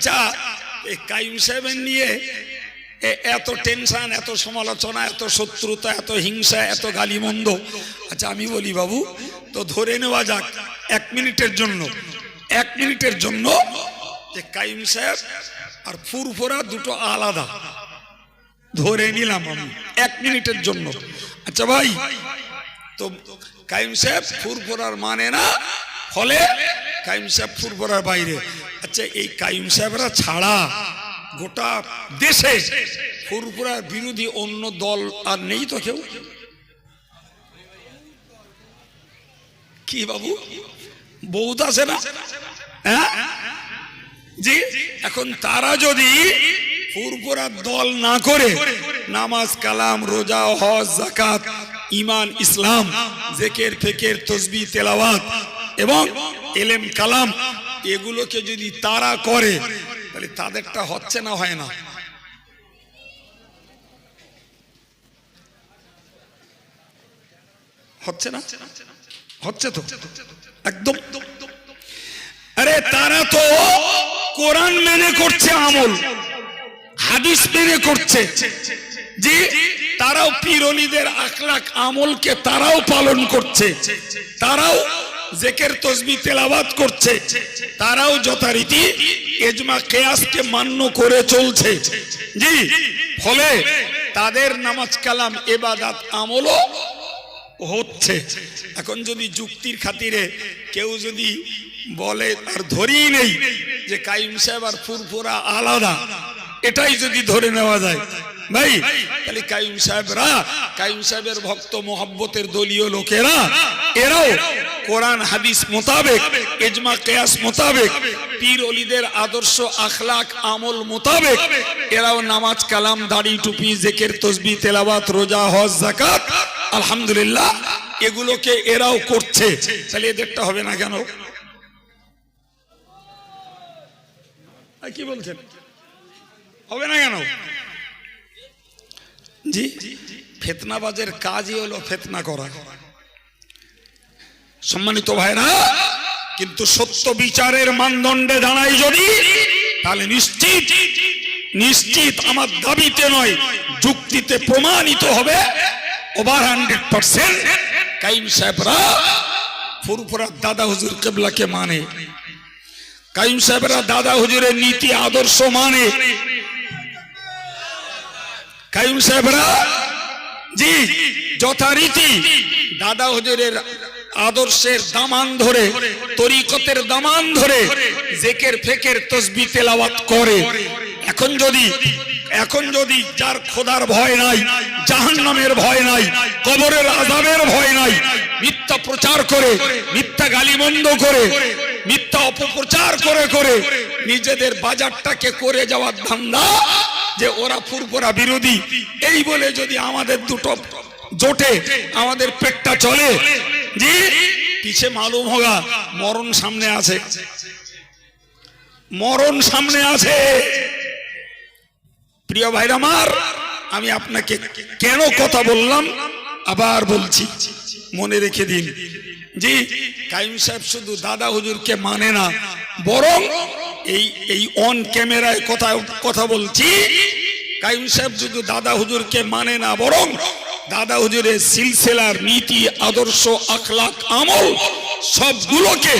আচ্ছা এই কাইম সাহেবের নিয়ে এত টেনশন, এত সমালোচনা, এত শত্রুতা, এত হিংসা, এত গালিমন্দ। আচ্ছা আমি বলি বাবু, তো ধরে নেওয়া যাক এক মিনিটের জন্য, এক মিনিটের জন্য যে কাইম সাহেব আর ফুরফুরা দুটো আলাদা। ধরে নিলাম আমি, এক মিনিটের জন্য। আচ্ছা ভাই, তো কাইম সাহেব ফুরফুরার মানে না, ফলে কাইম সাহেব ফুরফুরার বাইরে। আচ্ছা এই কাইম সাহেবরা ছাড়া গোটা দেশে ফুরফুরার বিরোধী অন্য দল আর নেই তো কেউ? কি বাবু? বহুত আছে না? হ্যাঁ? জি? এখন তারা যদি ফুরফুরার দল না করে নামাজ, কালাম, রোজা, হজ জাকাত ইমান ইসলাম, জেকের, ফেকের, তসবি, তেলাওয়াত এবং এলেম, কালাম এগুলোকে যদি তারা করে, তাহলে তাদেরটা হচ্ছে না হয় না? হচ্ছে না? হচ্ছে তো? একদম। আরে তারা তো কোরআন মেনে করছে, আমল। হাদিস মেনে করছে। যে তারাও পিরনিদের আখলাক আমলকে তারাও পালন করছে। তারাও জেকের তসবি তেলাবাদ করছে। তারাও যথারীতি এজমা কেয়াসকে মান্য করে চলছে। জি, ফলে তাদের নামাজ কালাম, এবাদাত আমলও হচ্ছে। এখন যদি যুক্তির খাতিরে কেউ যদি বলে, আর ধরেই নেই যে কাইম সাহেব আর ফুরফুরা আলাদা, এটাই যদি ধরে নেওয়া যায়। ভাই, তাহলে কাইম সাহেবরা, কাইম সাহেবের ভক্ত মোহাব্বতের দলীয় লোকেরা, এরাও কোরআন, হাদিস মোতাবেক এজমা কেয়াস মোতাবেক, পীর অলিদের আদর্শ, আখলাক, আমল মোতাবেক, এরাও নামাজ, কালাম, দাড়ি, টুপি, জেকের, তসবি তেলাবাত রোজা, হজ জাকাত আলহামদুলিল্লাহ, এগুলোকে এরাও করছে। তাহলে এদেরটা হবে না কেন? কি বলছেন? হবে না কেন? জি। ফেতনাবাজের কাজই হলো ফেতনা করা। সম্মানিত ভাইরা, কিন্তু সত্য বিচারের মানদণ্ডে দাঁড়াই যদি, তাহলে নিশ্চিত নিশ্চিত আমার দাবিতে নয়, যুক্তিতে প্রমাণিত হবে ওভার হান্ড্রেড পার্সেন্ট কাইম সাহেবরা, ফুরফুরা দাদা হুজুর কেবলাকে মানে। কাইম সাহেবরা দাদা হুজুরের নীতি আদর্শ মানে। কাইম সাহেবরা, জি, যথারীতি দাদা হুজুরের আদর্শের দামান ধরে, তরিকতের দামান ধরে, জেকের ফেকের তসবি তেলাওয়াত করে। এখন যদি এখন যদি যার খোদার ভয় নাই, জাহান্নামের ভয় নাই, কবরের আজাবের ভয় নাই, মিথ্যা প্রচার করে, মিথ্যা গালিমন্দ করে, মিথ্যা অপপ্রচার করে করে নিজেদের বাজারটাকে করে যাওয়ার ধান্দা যে ওরা ফুরফুরা বিরোধী, এই বলে যদি আমাদের দুটো জোটে আমাদের পেটটা চলে জি পিছে মালুম হোগা মরণ সামনে আছে। মরণ সামনে আছে। প্রিয় ভাইরা আমার, আমি আপনাকে কেন কথা বললাম? আবার বলছি, মনে রেখে দিন। জি, কাইম সাহেব শুধু দাদা হুজুরকে মানে না, বরং এই এই অন ক্যামেরায় কথা কথা বলছি। কাইম সাহেব শুধু দাদা হুজুরকে মানে না, বরং দাদা হুজুরের সিলসিলার নীতি আদর্শ আখলাক আমল সবগুলোকে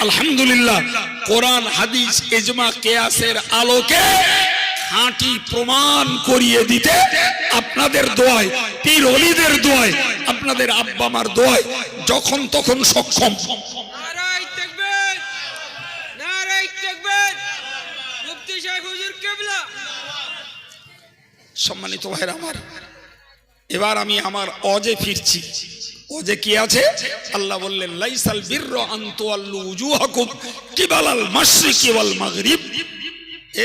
আলহামদুলিল্লাহ কোরআন হাদিস এজমা কেয়াসের আলোকে খাঁটি প্রমাণ করিয়ে দিতে আপনাদের দোয়ায় পীর অলিদের দোয়ায় আপনাদের আব্বা মার দোয়ায় যখন তখন সক্ষম। সম্মানিত ভাইরা আমার এবার আমি আমার অজে ফিরছি। অজে কি আছে? আল্লাহ বললেন, লাইসাল বিরর আনতু আল্লু উজুহাকুম কিবালাল মাশরিকি ওয়াল মাগরিব।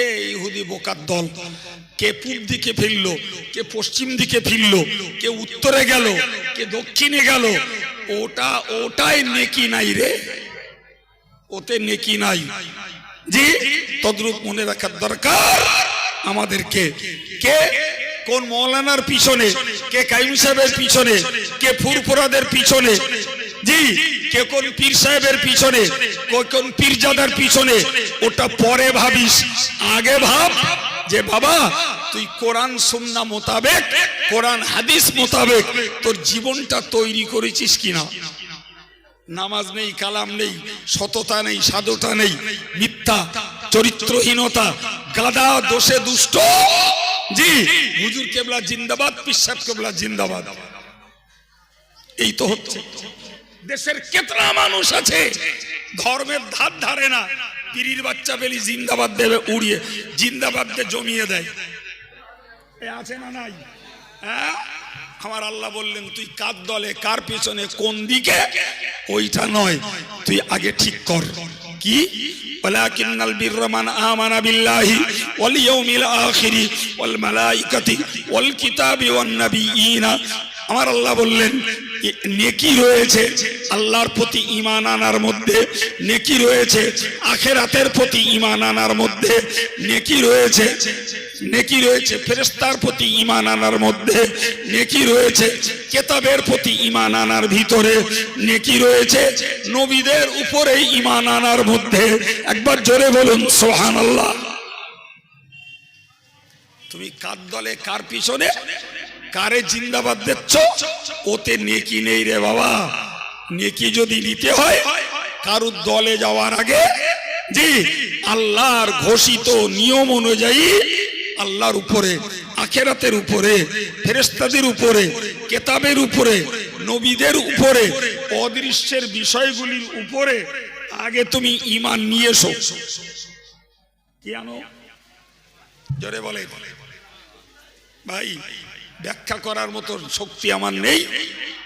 এ ইহুদি বোকার দল, কে পূব দিকে ফিরলো, কে পশ্চিম দিকে ফিরলো, কে উত্তরে গেল, কে দক্ষিণে গেল, ওটা, ওটাই নেকি নাই রে। ওতে নেকি নাই। জি, তদ্রুপ মনে রাখার দরকার আমাদেরকে। কে? কোন মৌলানার পিছনে, কে কাইম সাহেবের পিছনে, কে ফুরফুরাদের পিছনে, জি, কে কোন পীর সাহেবের পিছনে কোন পীরজাদার পিছনে, ওটা পরে ভাবিস। আগে ভাব যে বাবা, তুই কোরআন সুন্না মোতাবেক, কোরআন হাদিস মোতাবেক তোর জীবনটা তৈরি করেছিস কিনা? নামাজ নেই, কালাম নেই, সততা নেই সাধুতা নেই, মিথ্যা, চরিত্রহীনতা, গাদা, দোষে দুষ্ট। জি। হুজুর কেবলা জিন্দাবাদ, পিসাব কেবলা জিন্দাবাদ। এই তো হচ্ছে দেশের কেতনা মানুষ আছে, ধর্মের ধার ধারে না। পিরির বাচ্চা পেলি জিন্দাবাদ দেবে উড়িয়ে জিন্দাবাদ জমিয়ে দেয়। আছে না নাই? হ্যাঁ? আমার আল্লাহ বললেন, তুই কার দলে, কার পিছনে, কোন দিকে? ওইটা নয়। তুই আগে ঠিক কর। কি ولكن البر من آمن بالله واليوم الآخر والملائكة والكتاب والنبيين আমার আল্লাহ বললেন এ- নেকি রয়েছে আল্লাহর প্রতি ইমান আনার মধ্যে, নেকি রয়েছে আখেরাতের প্রতি ইমান আনার মধ্যে, নেকি রয়েছে নেকি রয়েছে ফেরেস্তার প্রতি ইমান আনার মধ্যে, নেকি রয়েছে কেতাবের প্রতি ইমান আনার ভিতরে, নেকি রয়েছে নবীদের উপরে ইমান আনার মধ্যে। একবার জোরে বলুন সোহান আল্লাহ তুমি কার দলে, কার পিছনে? কারে জিন্দাবাদ দিচ্ছ ওতে নেকি নেই রে বাবা। নেকি যদি নিতে হয়, কারুর দলে যাওয়ার আগে, জি, আল্লাহর ঘোষিত নিয়ম অনুযায়ী আল্লাহর উপরে, আখেরাতের উপরে ফেরেস্তাদের উপরে, কেতাবের উপরে, নবীদের উপরে, অদৃশ্যের বিষয়গুলির উপরে আগে তুমি ইমান নিয়ে এসো। কি আনো জোরে বলে। ভাই ব্যাখ্যা করার মতো শক্তি আমার নেই।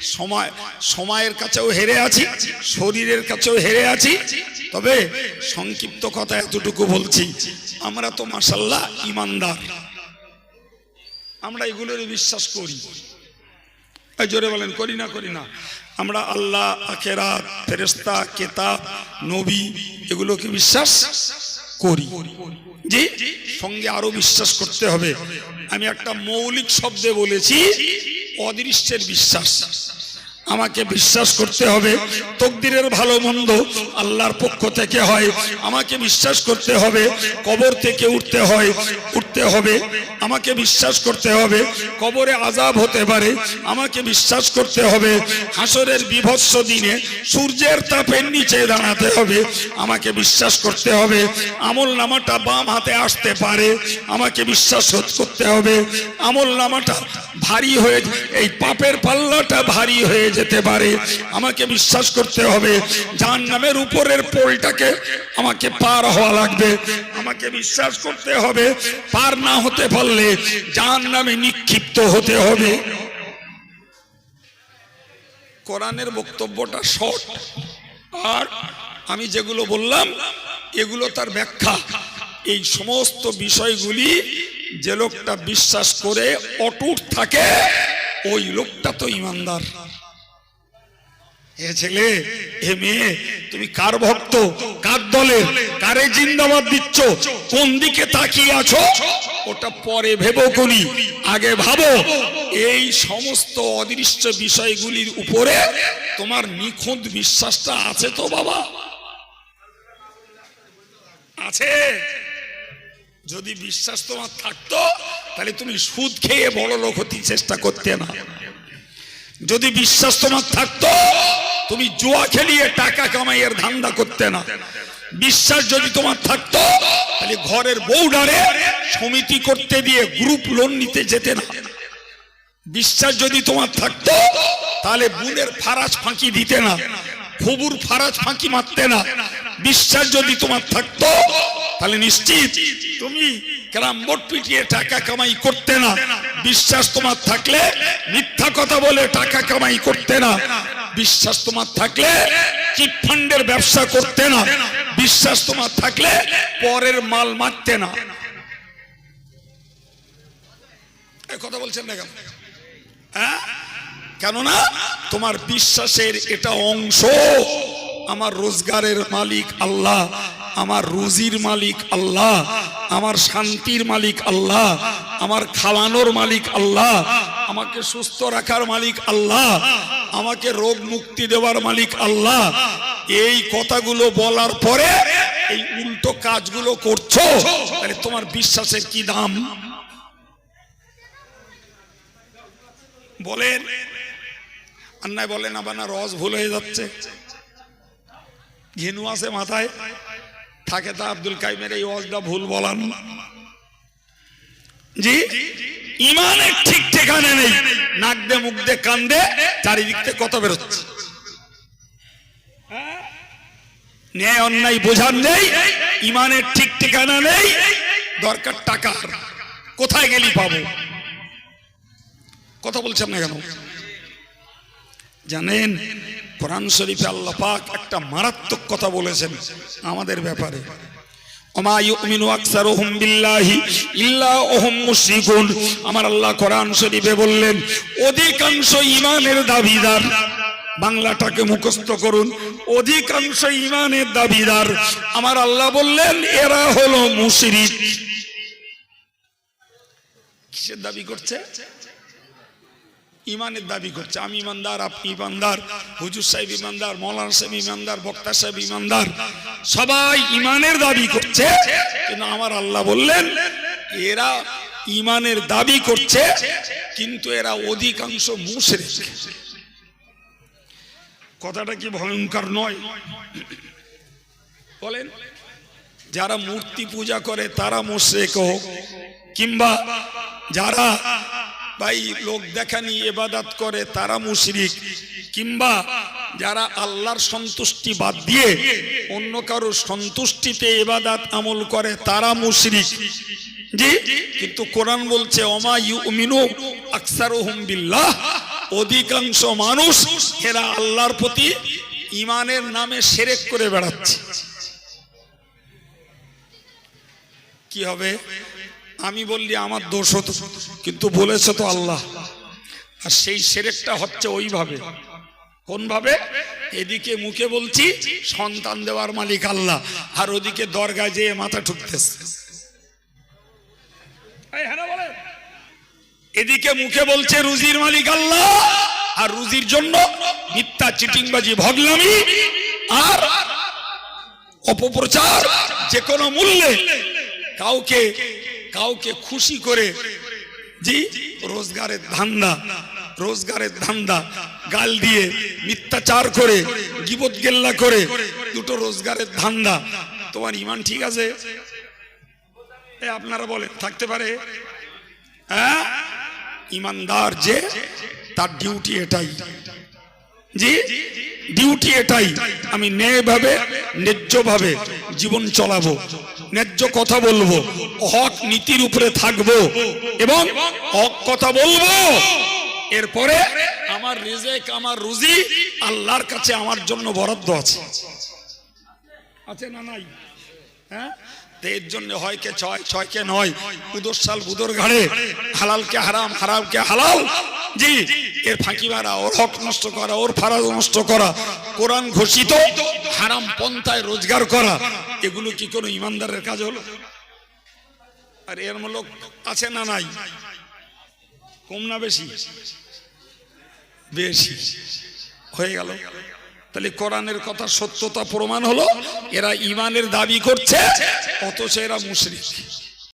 সময়, সময়ের কাছেও হেরে আছি, শরীরের কাছেও হেরে আছি। তবে সংক্ষিপ্ত কথা এতটুকু বলছি, আমরা তো মাসাল্লাহ ইমানদার। আমরা এগুলোর বিশ্বাস করি। জোরে বলেন, করি না করি না। আমরা আল্লাহ, আখেরাত ফেরেস্তা কেতাব, নবী, এগুলোকে বিশ্বাস করি। জি সঙ্গে আরও বিশ্বাস করতে হবে। আমি একটা মৌলিক শব্দে বলেছি, অদৃশ্যের বিশ্বাস। আমাকে বিশ্বাস করতে হবে, তকদিরের ভালো মন্দ আল্লাহর পক্ষ থেকে হয়। আমাকে বিশ্বাস করতে হবে, কবর থেকে উঠতে হয় উঠতে হবে, আমাকে বিশ্বাস করতে হবে, কবরে আজাব হতে পারে, আমাকে বিশ্বাস করতে হবে, হাসরের বিভৎস দিনে সূর্যের তাপের নিচে দাঁড়াতে হবে, আমাকে বিশ্বাস করতে হবে, আমল নামাটা বাম হাতে আসতে পারে, আমাকে বিশ্বাস করতে হবে, আমল নামাটা ভারী হয়ে, এই পাপের পাল্লাটা ভারী হয়ে যেতে পারে, আমাকে বিশ্বাস করতে হবে যার নামের উপরের পোলটাকে আমাকে পার হওয়া লাগবে, আমাকে বিশ্বাস করতে হবে পার না হতে পারলে যার নামে নিক্ষিপ্ত হতে হবে। কোরআনের বক্তব্যটা শর্ট। আর আমি যেগুলো বললাম, এগুলো তার ব্যাখ্যা। এই সমস্ত বিষয়গুলি যে লোকটা বিশ্বাস করে অটুট থাকে, ওই লোকটা তো ইমানদার। ছেলে, এ মেয়ে, তুমি কার ভক্ত, কার দলে, কারে জিন্দাবাদ দিচ্ছ, কোন দিকে তাকিয়ে আছো? ওটা পরে ভেবো করি আগে ভাবো। এই সমস্ত অদৃশ্য বিষয়গুলির উপরে তোমার নিখুঁত বিশ্বাসটা আছে তো বাবা? আছে। যদি বিশ্বাস তোমার থাকতো, তাহলে তুমি সুদ খেয়ে বড় লোক হতে চেষ্টা করতে না। যদি বিশ্বাস তোমার থাকতো তুমি জুয়া খেলিয়ে টাকা কামাইয়ের ধান্দা করতে না। বিশ্বাস যদি তোমার থাকতো, তাহলে ঘরের বউডারে সমিতি করতে দিয়ে গ্রুপ লোন নিতে যেতে না। বিশ্বাস যদি তোমার থাকতো, তাহলে বুনের ফারাজ ফাঁকি দিতে না ফুবুর ফারাজ ফাঁকি মারতে না। বিশ্বাস যদি তোমার থাকতো, তাহলে নিশ্চিত তুমি ক্যারাম বোর্ড পিটিয়ে টাকা কামাই করতে না। বিশ্বাস তোমার থাকলে মিথ্যা কথা বলে টাকা কামাই করতে না। বিশ্বাস তোমার থাকলে চিট ফান্ডের ব্যবসা করতে না? বিশ্বাস তোমার থাকলে পরের মাল মারতে না। কথা বলছেন না কেন? হ্যাঁ? কেননা তোমার বিশ্বাসের এটা অংশ আমার রোজগারের মালিক আল্লাহ, আমার রুজির মালিক আল্লাহ, আমার শান্তির মালিক আল্লাহ, আমার খাওয়ানোর মালিক আল্লাহ আমাকে সুস্থ রাখার মালিক আল্লাহ আমাকে রোগ মুক্তি দেওয়ার মালিক আল্লাহ। এই কথাগুলো বলার পরে এই উল্টো কাজগুলো করছ তাহলে তোমার বিশ্বাসের কি দাম? বলেন। আন্নায় বলেন আবার না রস ভুল হয়ে যাচ্ছে। ঘেনু আছে মাথায়। থাকে তা আব্দুল কাইমের এই ওয়াজটা ভুল বলান জি? ইমানের ঠিক নেই নাক দে মুখ দে কান দে চারিদিক থেকে কত বেরোচ্ছে? ন্যায় অন্যায় বোঝার নেই ইমানের ঠিক ঠিকানা নেই দরকার টাকার। কোথায় গেলি পাবো কথা বলছেন না কেন? জানেন কোরআন শরীফে আল্লাহ পাক একটা মারাত্মক কথা বলেছেন আমাদের ব্যাপারে। আমার আল্লাহ কোরআন শরীফে বললেন, অধিকাংশ ইমানের দাবিদার, বাংলাটাকে মুখস্থ করুন, অধিকাংশ ইমানের দাবিদার, আমার আল্লাহ বললেন, এরা হলো মুশরিক। কিসের দাবি করছে? ইমানের দাবি করছে। আমি ইমানদার, আপনি ইমানদার, হুজুর সাহেব ইমানদার, মৌলানা সাহেব ইমানদার, বক্তা সাহেব ইমানদার, সবাই ইমানের দাবি করছে। কিন্তু আমার আল্লাহ বললেন, এরা ইমানের দাবি করছে, কিন্তু এরা অধিকাংশ মুশরিক। কথাটা কি ভয়ঙ্কর নয়? বলেন, যারা মূর্তি পূজা করে তারা মুশরিক হোক, কিংবা যারা ভাই, লোক দেখানি এবাদাত করে, তারা মুশরিক। কিংবা যারা আল্লাহর সন্তুষ্টি বাদ দিয়ে অন্য কারও সন্তুষ্টিতে এবাদাত আমল করে, তারা মুশরিক। জি? কিন্তু কোরআন বলছে, ওমা ইউমিনু আকসারুহুম বিল্লাহ। অধিকাংশ মানুষ, এরা আল্লাহর প্রতি ইমানের নামে সেরেক করে বেড়াচ্ছে। কি হবে? আমি বললি, আমার দোষ হতো। কিন্তু বলেছে তো আল্লাহ। আর সেই সেরেকটা হচ্ছে ওইভাবে। কোন ভাবে এদিকে মুখে বলছি, সন্তান দেওয়ার মালিক আল্লাহ। আর ওদিকে দরগায় যেয়ে মাথা ঠুকতেছে। হ্যাঁ? এদিকে মুখে বলছে, রুজির মালিক আল্লাহ। আর রুজির জন্য মিথ্যা চিটিংবাজি, ভগলামি আর অপপ্রচার যে কোনো মূল্যে কাউকে কাউকে খুশি করে, জি, রোজগারের ধান্দা রোজগারের ধান্দা, গাল দিয়ে মিথ্যাচার করে, গিবত গেল্লা করে, দুটো রোজগারের ধান্দা। তোমার ইমান ঠিক আছে? আপনারা বলেন, থাকতে পারে? হ্যাঁ? ইমানদার যে, তার ডিউটি এটাই। জি? ডিউটি এটাই। আমি ন্যায়ভাবে, ন্যায্যভাবে জীবন চলাবো, ন্যায্য কথা বলব। হক নীতির উপরে থাকব এবং হক কথা বলব। এরপরে আমার রিজেক, আমার রুজি আল্লাহর কাছে আমার জন্য বরাদ্দ আছে। আছে না নাই? হ্যাঁ? এর জন্য হয় কে ছয় ছয় কে নয়? উদর সাল বুদর ঘাড়ে। হালালকে হারাম, হারামকে হালাল। জি, এর ফাঁকি মারা, ওর হক নষ্ট করা, ওর ফারাজ নষ্ট করা, কোরআন ঘোষিত, হারাম পন্থায় রোজগার করা, এগুলো কি কোনো ইমানদারের কাজ হলো? আর এর মূলক আছে না নাই? কম না বেশি? বেশি। হয়ে গেল। তাহলে কোরআনের কথা সত্যতা প্রমাণ হলো, এরা ইমানের দাবি করছে, অথচ এরা মুশরিক।